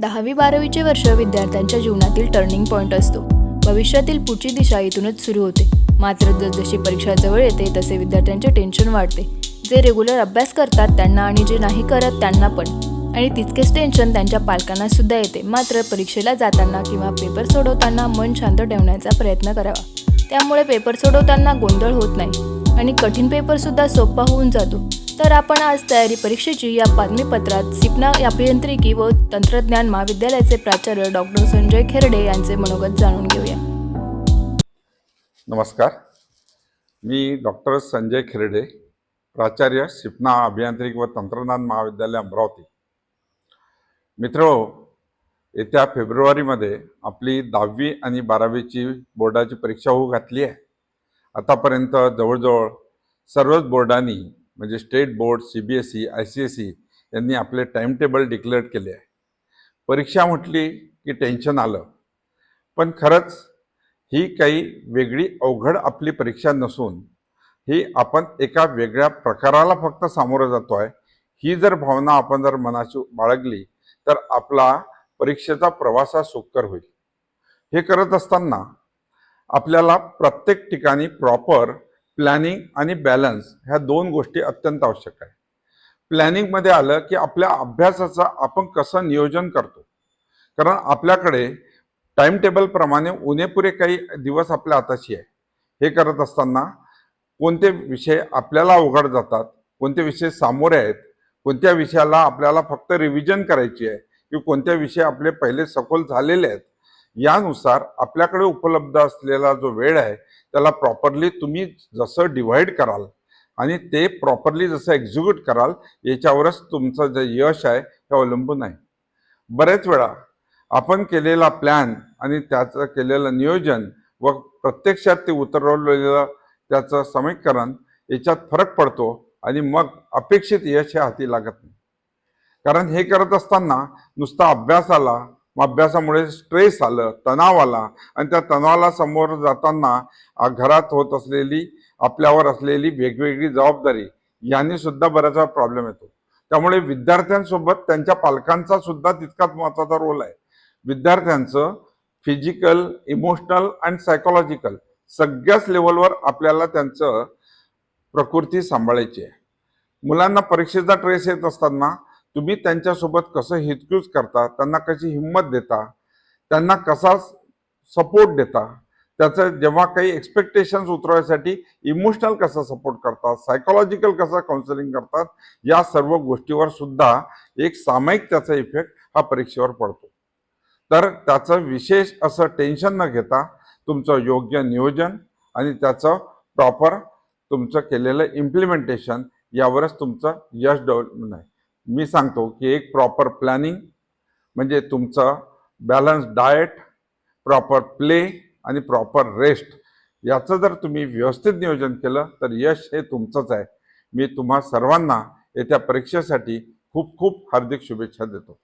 दहावी बारावीचे वर्ष विद्यार्थ्यांच्या जीवनातील टर्निंग पॉईंट असतो. भविष्यातील पुढची दिशा इथूनच सुरू होते. मात्र जसजशी परीक्षा जवळ येते तसे विद्यार्थ्यांचे टेन्शन वाढते. जे रेग्युलर अभ्यास करतात त्यांना आणि जे नाही करत त्यांना पण. आणि तितकेच टेन्शन त्यांच्या पालकांना सुद्धा येते. मात्र परीक्षेला जाताना किंवा पेपर सोडवताना मन शांत ठेवण्याचा प्रयत्न करावा. त्यामुळे पेपर सोडवताना गोंधळ होत नाही. आणि कठीण पेपरसुद्धा सोपा होऊन जातो. तर आपण आज तयारी परीक्षेची या बातमीपत्रात सिपना अभियांत्रिकी व तंत्रज्ञान महाविद्यालयाचे प्राचार्य डॉक्टर संजय खेरडे यांचे मनोगत जाणून घेऊया. नमस्कार. मी डॉक्टर संजय खेरडे प्राचार्य सिपना अभियांत्रिकी व तंत्रज्ञान महाविद्यालय अमरावती. मित्र येत्या फेब्रुवारीमध्ये आपली दहावी आणि बारावीची बोर्डाची परीक्षा होऊ घातली आहे. आतापर्यंत जवळजवळ सर्वच बोर्डांनी म्हणजे state board C B S E I C S E यांनी आपले टाईमटेबल डिक्लेअर केले आहे. परीक्षा म्हटली की टेन्शन आलं. पण खरंच ही काही वेगळी अवघड आपली परीक्षा नसून ही आपण एका वेगळ्या प्रकाराला फक्त सामोरं जातो आहे. ही जर भावना आपण जर मनाची बाळगली तर आपला परीक्षेचा प्रवास हा सुकर होईल. हे करत असताना आपल्याला प्रत्येक ठिकाणी प्रॉपर प्लॅनिंग आणि बॅलन्स ह्या दोन गोष्टी अत्यंत आवश्यक आहे प्लॅनिंगमध्ये आलं की आपल्या अभ्यासाचं आपण कसं नियोजन करतो? कारण आपल्याकडे टाइम टेबलप्रमाणे उणेपुरे काही दिवस आपल्या हाताशी आहे हे करत असताना कोणते विषय आपल्याला अवघड जातात कोणते विषय सामोरे आहेत कोणत्या विषयाला आपल्याला फक्त रिव्हिजन करायची आहे की कोणत्या विषय आपले पहिले सखोल झालेले आहेत यानुसार आपल्याकडे उपलब्ध असलेला जो वेळ आहे त्याला प्रॉपरली तुम्ही जसं डिव्हाइड कराल आणि ते प्रॉपरली जसं एक्झिक्यूट कराल याच्यावरच तुमचं जे यश आहे हे अवलंबून आहे बरेच वेळा आपण केलेला प्लॅन आणि त्याचं केलेलं नियोजन व प्रत्यक्षात ते उतरवलेलं त्याचं समीकरण याच्यात फरक पडतो आणि मग अपेक्षित यश हे हाती लागत नाही. कारण हे करत असताना नुसता अभ्यासाला मग अभ्यासामुळे स्ट्रेस आलं तणाव आला. आणि त्या तणावाला समोर जाताना घरात होत असलेली आपल्यावर असलेली वेगवेगळी जबाबदारी यांनी सुद्धा बऱ्याच प्रॉब्लेम येतो. त्यामुळे विद्यार्थ्यांसोबत त्यांच्या पालकांचा सुद्धा तितकाच महत्त्वाचा रोल आहे. विद्यार्थ्यांचं फिजिकल इमोशनल अँड सायकोलॉजिकल सगळ्याच लेवलवर आपल्याला त्यांचं प्रकृती सांभाळायची आहे. मुलांना परीक्षेचा ट्रेस येत असताना तुम्ही त्यांच्यासोबत कसं हितकूज करता त्यांना कशी हिंमत देता त्यांना कसा सपोर्ट देता त्याचं जेव्हा काही एक्सपेक्टेशन्स उतरवायसाठी इमोशनल कसा सपोर्ट करतात सायकोलॉजिकल कसं काउन्सिलिंग करतात या सर्व गोष्टीवर सुद्धा एक सामायिक त्याचा इफेक्ट हा परीक्षेवर पडतो. तर त्याचं विशेष असं टेन्शन न घेता तुमचं योग्य नियोजन आणि त्याचं प्रॉपर तुमचं केलेलं इम्प्लिमेंटेशन यावरच तुमचं यश डेव्हलपमेंट आहे मी सांगतो की एक प्रॉपर प्लॅनिंग म्हणजे तुमचं बॅलन्स डाएट प्रॉपर प्ले आणि प्रॉपर रेस्ट याचं जर तुम्ही व्यवस्थित नियोजन केलं तर यश हे तुमचंच आहे. मी तुम्हा सर्वांना येत्या परीक्षेसाठी खूप खूप हार्दिक शुभेच्छा देतो.